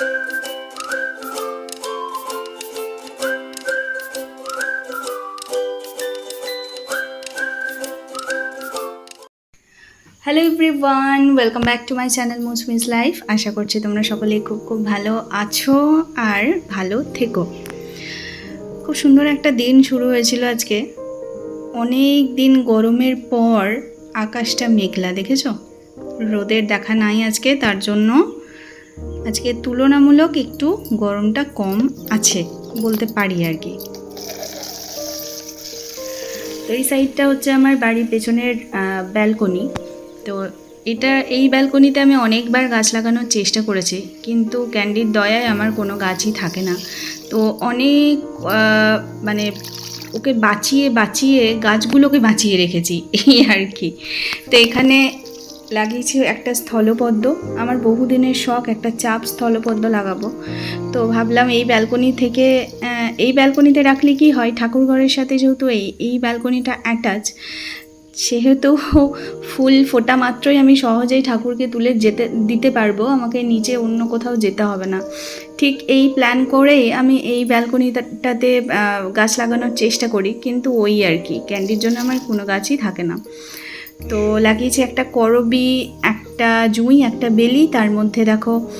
Hello everyone welcome back to my channel মুসমিস life আশা করছি তোমরা সকলে খুব খুব ভালো আছো আর ভালো থেকো। খুব সুন্দর একটা দিন শুরু হয়েছিল আজকে। অনেক দিন গরমের পর আকাশটা মেঘলা, দেখেছ? রোদের দেখা নাই আজকে, তার জন্য আজকে তুলনামূলক একটু গরমটা কম আছে বলতে পারি আর কি। তো এই সাইডটা হচ্ছে আমার বাড়ির পেছনের ব্যালকনি। তো এটা, এই ব্যালকনিতে আমি অনেকবার গাছ লাগানোর চেষ্টা করেছি, কিন্তু ক্যান্ডির দয়ায় আমার কোনো গাছই থাকে না। তো অনেক মানে ওকে বাঁচিয়ে বাঁচিয়ে গাছগুলোকে বাঁচিয়ে রেখেছি, এই আর কি। তো এখানে লাগিয়েছি একটা স্থলপদ্ম। আমার বহুদিনের শখ, একটা চাপ স্থলপদ্ম লাগাবো। তো ভাবলাম এই ব্যালকনি থেকে এই ব্যালকনিতে রাখলে কি হয়? ঠাকুর ঘরের সাথে যেহেতু এই এই ব্যালকনিটা অ্যাটাচ সেহেতু ফুল ফোটা মাত্রই আমি সহজেই ঠাকুরকে তুলে যেতে, দিতে পারব। আমাকে নিচে অন্য কোথাও যেতে হবে না। ঠিক এই প্ল্যান করেই আমি এই ব্যালকনিটাতে গাছ লাগানোর চেষ্টা করি। কিন্তু ওই আর কি ক্যান্ডির জন্য আমার কোনো গাছই থাকে না। তো লাগিয়েছি একটা করবি, একটা জুঁই, একটা বেলি, তার মধ্যে দেখো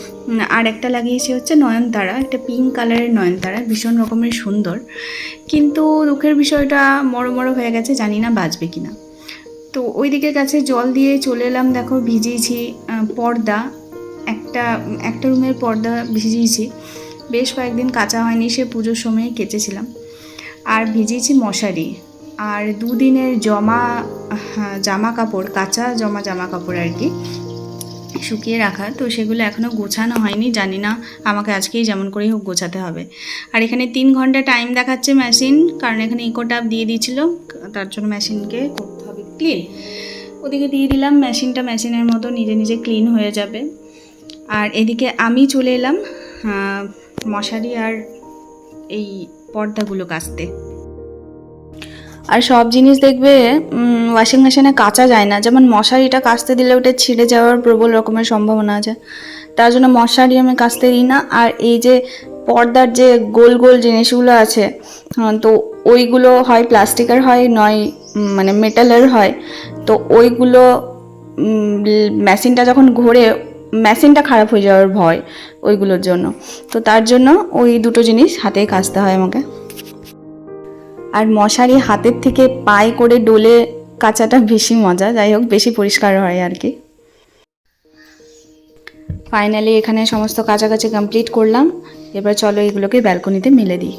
আর একটা লাগিয়েছি হচ্ছে নয়নতারা, একটা পিঙ্ক কালারের নয়নতারা, ভীষণ রকমের সুন্দর। কিন্তু দুঃখের বিষয়টা মরো মরো হয়ে গেছে, জানি না বাঁচবে কিনা। তো ওই দিকে গাছে জল দিয়ে চলে এলাম, দেখো ভিজিয়েছি পর্দা, একটা একটা রুমের পর্দা ভিজিয়েছি। বেশ কয়েকদিন কাঁচা হয়নি, সে পুজোর সময় কেচেছিলাম। আর ভিজিয়েছি মশারি। আর দুদিনের জমা হ্যাঁ, জামা কাপড় কাঁচা জমা জামা কাপড় আর কি শুকিয়ে রাখা। তো সেগুলো এখনও গোছানো হয়নি জানি না আমাকে আজকেই যেমন করেই হোক গোছাতে হবে। আর এখানে তিন ঘণ্টা টাইম দেখাচ্ছে মেশিন কারণ এখানে ইকো টাপ দিয়ে দিয়েছিল তার জন্য মেশিনকে করতে হবে ক্লিন ওদিকে দিয়ে দিলাম মেশিনটা মেশিনের মতো নিজে নিজে ক্লিন হয়ে যাবে। আর এদিকে আমি চলে এলাম মশারি আর এই পর্দাগুলো কাচতে। আর সব জিনিস দেখবে ওয়াশিং মেশিনে কাচা যায় না। যেমন মশারিটা কাচতে দিলে ওটা ছিঁড়ে যাওয়ার প্রবল রকমের সম্ভাবনা আছে। তার জন্য মশারি আমি কাচতে দিই না। আর এই যে পর্দার যে গোল গোল জিনিসগুলো আছে তো ওইগুলো হয় প্লাস্টিকের হয়, নয় মানে মেটালের হয়। তো ওইগুলো মেশিনটা যখন ঘোরে, মেশিনটা খারাপ হয়ে যাওয়ার ভয় ওইগুলোর জন্য। তো তার জন্য ওই দুটো জিনিস হাতেই কাচতে হয় আমাকে। আর মশারি হাতের থেকে পায়ে করে ডোলে কাচাটা বেশি মজা, যাই হোক, বেশি পরিষ্কার হয় আর কি। ফাইনালি এখানে সমস্ত কাছাকাছি কমপ্লিট করলাম। এবার চলো এগুলোকে ব্যালকনিতে মিলে দিই।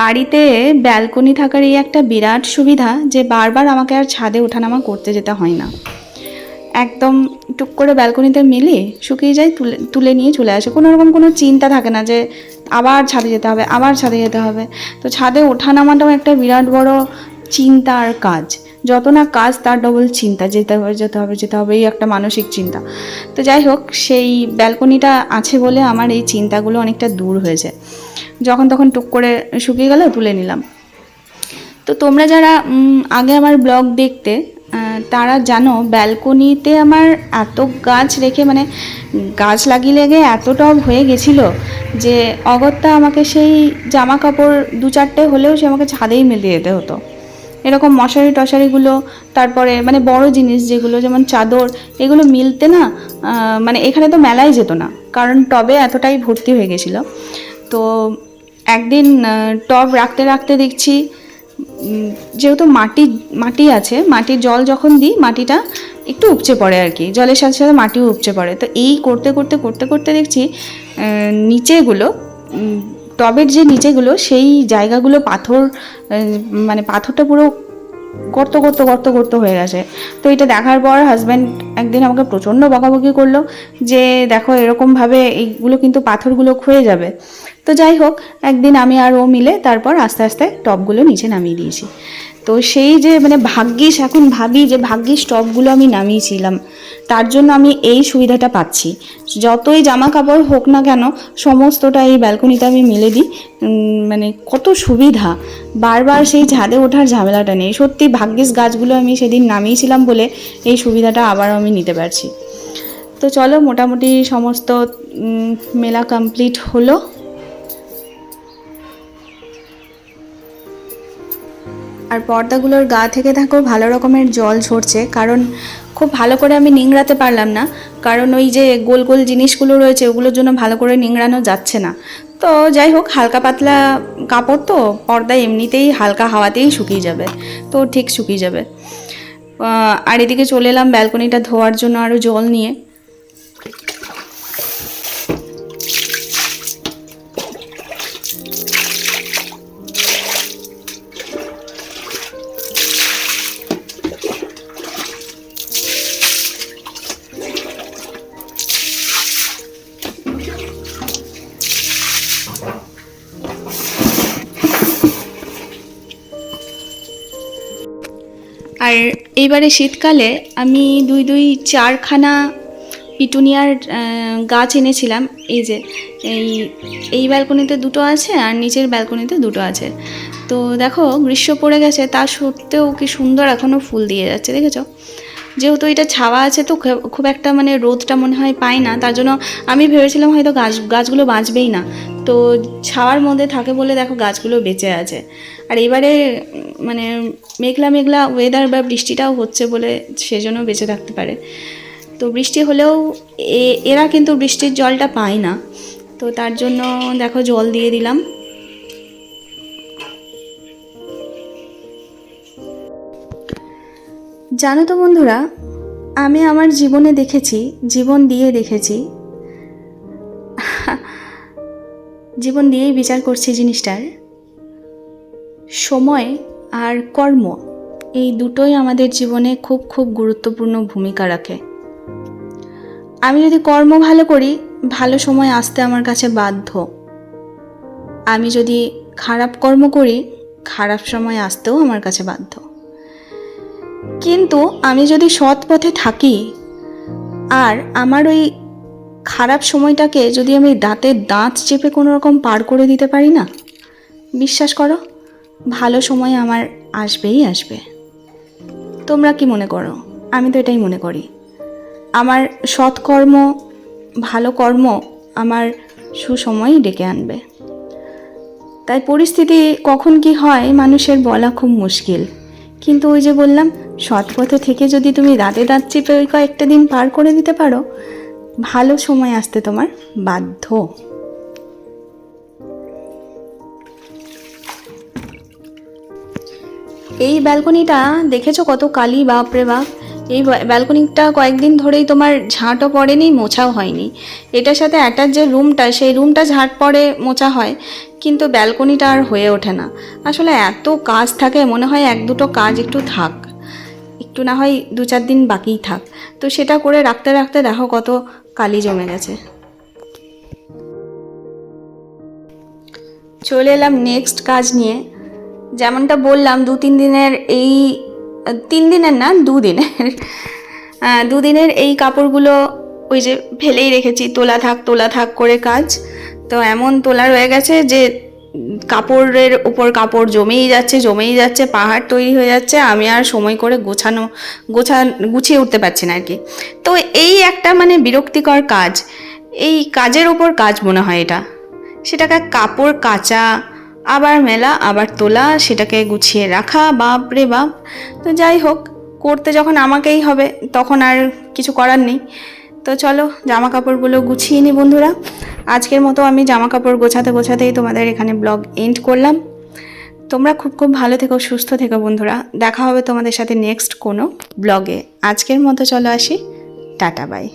বাড়িতে ব্যালকনি থাকার এই একটা বিরাট সুবিধা যে বারবার আমাকে আর ছাদে ওঠানামা করতে যেতে হয় না। একদম টুক করে ব্যালকনিতে মিলে শুকিয়ে যায়, তুলে তুলে নিয়ে চলে আসে। কোনো রকম কোনো চিন্তা থাকে না যে আবার ছাদে যেতে হবে, আবার ছাদে যেতে হবে। তো ছাদে ওঠানামাটাও একটা বিরাট বড় চিন্তার কাজ। যত না কাজ, তার ডবল চিন্তা, যেতে হবে যেতে হবে যেতে হবে, এই একটা মানসিক চিন্তা। তো যাই হোক, সেই ব্যালকনিটা আছে বলে আমার এই চিন্তাগুলো অনেকটা দূর হয়েছে যখন তখন টুক করে শুকিয়ে গেল, তুলে নিলাম। তো তোমরা যারা আগে আমার ব্লগ দেখতে তারা জানো, ব্যালকনিতে আমার এত গাছ রেখে মানে গাছ লাগিয়ে লেগে এত টব হয়ে গেছিল যে অগত্যা আমাকে সেই জামা কাপড় দু চারটে হলেও সে আমাকে ছাদেই মেলে যেতে হতো। এরকম মশারি টশারিগুলো, তারপরে মানে বড় জিনিস যেগুলো, যেমন চাদর, এগুলো মিলতে না মানে এখানে তো মেলাই যেত না, কারণ টবে এতটাই ভর্তি হয়ে গেছিল। তো একদিন টব রাখতে রাখতে দেখছি যেহেতু মাটি মাটি আছে, মাটির জল যখন দিই, মাটিটা একটু উপচে পড়ে আর কি, জলের সাথে সাথে মাটিও উপচে পড়ে। তো এই করতে করতে করতে করতে দেখছি নিচেগুলো টবের যে নিচেগুলো, সেই জায়গাগুলো পাথর মানে পাথরটা পুরো গর্ত গর্ত গর্ত গর্ত হয়ে গেছে। তো এটা দেখার পর হাজব্যান্ড একদিন আমাকে প্রচণ্ড বকাবকি করল যে, দেখো, এরকমভাবে এইগুলো কিন্তু পাথরগুলো ক্ষয়ে যাবে। তো যাই হোক, একদিন আমি আর ও মিলে তারপর আস্তে আস্তে টপগুলো নিচে নামিয়ে দিয়েছি। তো সেই যে মানে ভাগ্যিস, এখন ভাবি যে ভাগ্যিস টপগুলো আমি নামিয়েছিলাম। তার জন্য আমি এই সুবিধাটা পাচ্ছি। যতই জামা কাপড় হোক না কেন, সমস্তটা এই ব্যালকনিতে আমি মেলে দিই। মানে কত সুবিধা। বারবার সেই ছাদে ওঠার ঝামেলাটা নেই। সত্যি ভাগ্যিস গাছগুলো আমি সেদিন নামিয়েছিলাম বলে এই সুবিধাটা আবারও আমি নিতে পারছি। তো চলো, মোটামুটি সমস্ত মেলা কমপ্লিট হলো। আর পর্দাগুলোর গা থেকে থাকো ভালো রকমের জল ঝরছে, কারণ খুব ভালো করে আমি নিংড়াতে পারলাম না, কারণ ওই যে গোল গোল জিনিসগুলো রয়েছে ওগুলোর জন্য ভালো করে নিংড়ানো যাচ্ছে না। তো যাই হোক, হালকা পাতলা কাপড় তো, পর্দা এমনিতেই হালকা হাওয়াতেই শুকিয়ে যাবে, তো ঠিক শুকিয়ে যাবে। আর এদিকে চলে এলাম ব্যালকনিটা ধোয়ার জন্য আরও জল নিয়ে। আর এইবারে শীতকালে আমি দুই দুই চারখানা পিটুনিয়ার গাছ এনেছিলাম। এই যে, এই এই ব্যালকনিতে দুটো আছে আর নিচের ব্যালকনিতে দুটো আছে। তো দেখো, গ্রীষ্ম পড়ে গেছে, তা সত্ত্বেও কি সুন্দর এখনও ফুল দিয়ে যাচ্ছে, দেখেছ? যেহেতু এটা ছাওয়া আছে, তো খুব- একটা মানে রোদটা মনে হয় পায় না। তার জন্য আমি ভেবেছিলাম হয়তো গাছ, গাছগুলো বাঁচবেই না। তো ছাওয়ার মধ্যে থাকে বলে দেখো গাছগুলো বেঁচে আছে। আর এবারে মানে মেঘলা মেঘলা ওয়েদার বা বৃষ্টিটাও হচ্ছে বলে সেজন্য বেঁচে থাকতে পারে। তো বৃষ্টি হলেও এরা কিন্তু বৃষ্টির জলটা পায় না। তো তার জন্য দেখো জল দিয়ে দিলাম। জানো তো বন্ধুরা, আমি আমার জীবনে দেখেছি, জীবন দিয়ে দেখেছি। জীবন দিয়েই বিচার করছি জিনিসটার। সময় আর কর্ম, এই দুটোই আমাদের জীবনে খুব খুব গুরুত্বপূর্ণ ভূমিকা রাখে। আমি যদি কর্ম ভালো করি, ভালো সময় আসতে আমার কাছে বাধ্য। আমি যদি খারাপ কর্ম করি, খারাপ সময় আসতেও আমার কাছে বাধ্য। কিন্তু আমি যদি সৎ পথে থাকি, আর আমার ওই খারাপ সময়টাকে যদি আমি দাঁতে দাঁত চেপে কোনো রকম পার করে দিতে পারি না? বিশ্বাস করো, ভালো সময় আমার আসবেই আসবে। তোমরা কি মনে করো? আমি তো এটাই মনে করি। আমার সৎকর্ম ভালো কর্ম আমার সুসময় ডেকে আনবে। তাই পরিস্থিতি কখন কি হয় মানুষের বলা খুব মুশকিল। কিন্তু ওই যে বললাম সৎ পথে থেকে যদি তুমি দাঁতে দাঁত চেপে ওই কয়েকটা দিন পার করে দিতে পারো, ভালো সময় আসতে তোমার বাধ্য। এই ব্যালকনিটা দেখেছ কত কালি বাপরে বাপ? এই ব্যালকনিটা কয়েকদিন ধরেই তোমার ঝাঁটও পড়েনি, মোছাও হয়নি। এটার সাথে অ্যাটাচ যে রুমটা, সেই রুমটা ঝাঁট পড়ে, মোছা হয়, কিন্তু ব্যালকনিটা আর হয়ে ওঠে না। আসলে এত কাজ থাকে, মনে হয় এক দুটো কাজ একটু থাক। একটু না হয় দু চার দিন বাকিই থাক। তো সেটা করে রাখতে রাখতে দেখো কত কালি জমে গেছে। চলে এলাম নেক্সট কাজ নিয়ে। যেমনটা বললাম, দু তিন দিনের এই, তিন দিনের না দুদিনের দুদিনের এই কাপড়গুলো ওই যে ফেলেই রেখেছি, তোলা থাক তোলা থাক করে কাজ। তো এমন তোলা রয়ে গেছে যে কাপড়ের উপর কাপড় জমেই যাচ্ছে জমেই যাচ্ছে, পাহাড় তৈরি হয়ে যাচ্ছে, আমি আর সময় করে গোছানো গোছা গুছিয়ে উঠতে পারছি না আর কি। তো এই একটা মানে বিরক্তিকর কাজ, এই কাজের ওপর কাজ মনে হয় এটা। সেটাকে কাপড় কাচা, আবার মেলা, আবার তোলা, সেটাকে গুছিয়ে রাখা, বাপ রে বাপ। তো যাই হোক, করতে যখন আমাকেই হবে, তখন আর কিছু করার নেই। তো চলো জামা কাপড়গুলো গুছিয়ে নি বন্ধুরা। আজকের মতো আমি জামা কাপড় গোছাতে গোছাতেই তোমাদের এখানে ব্লগ এন্ড করলাম। তোমরা খুব খুব ভালো থেকো, সুস্থ থেকো বন্ধুরা। দেখা হবে তোমাদের সাথে নেক্সট কোনো ব্লগে। আজকের মতো চলো আসি। Tata bye